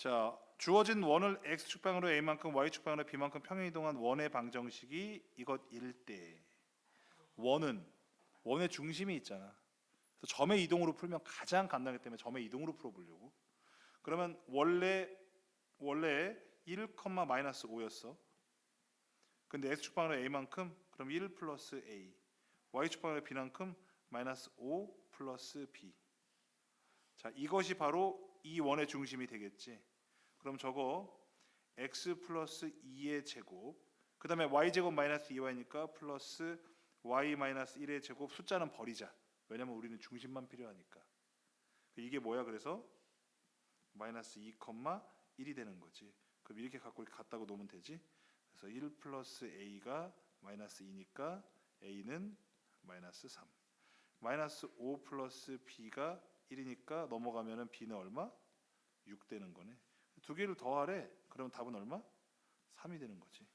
자, 주어진 원을 x 축방으로 a만큼 y 축방으로 b만큼 평행 이동한 원의 방정식이 이것 일때 원은 원의 중심이 있잖아. 그래서 점의 이동으로 풀면 가장 간단하기 때문에 점의 이동으로 풀어보려고. 그러면 원래 원래 1, 마이너스 5였어. 근데 x 축방으로 a만큼 그럼 1 플러스 a, y 축방으로 b만큼 마이너스 5 플러스 b. 자, 이것이 바로 이 원의 중심이 되겠지. 그럼 저거 x 플러스 2의 제곱, 그 다음에 y 제곱 마이너스 2y니까 플러스 y 마이너스 1의 제곱 숫자는 버리자. 왜냐면 우리는 중심만 필요하니까. 이게 뭐야? 그래서 마이너스 2, 1이 되는 거지. 그럼 이렇게 갖고 갖다고 놓으면 되지. 그래서 1 플러스 a가 마이너스 2니까 a는 마이너스 3. 마이너스 5 플러스 b가 1이니까 넘어가면은 b는 얼마? 6 되는 거네. 두 개를 더하래. 그러면 답은 얼마? 3이 되는 거지.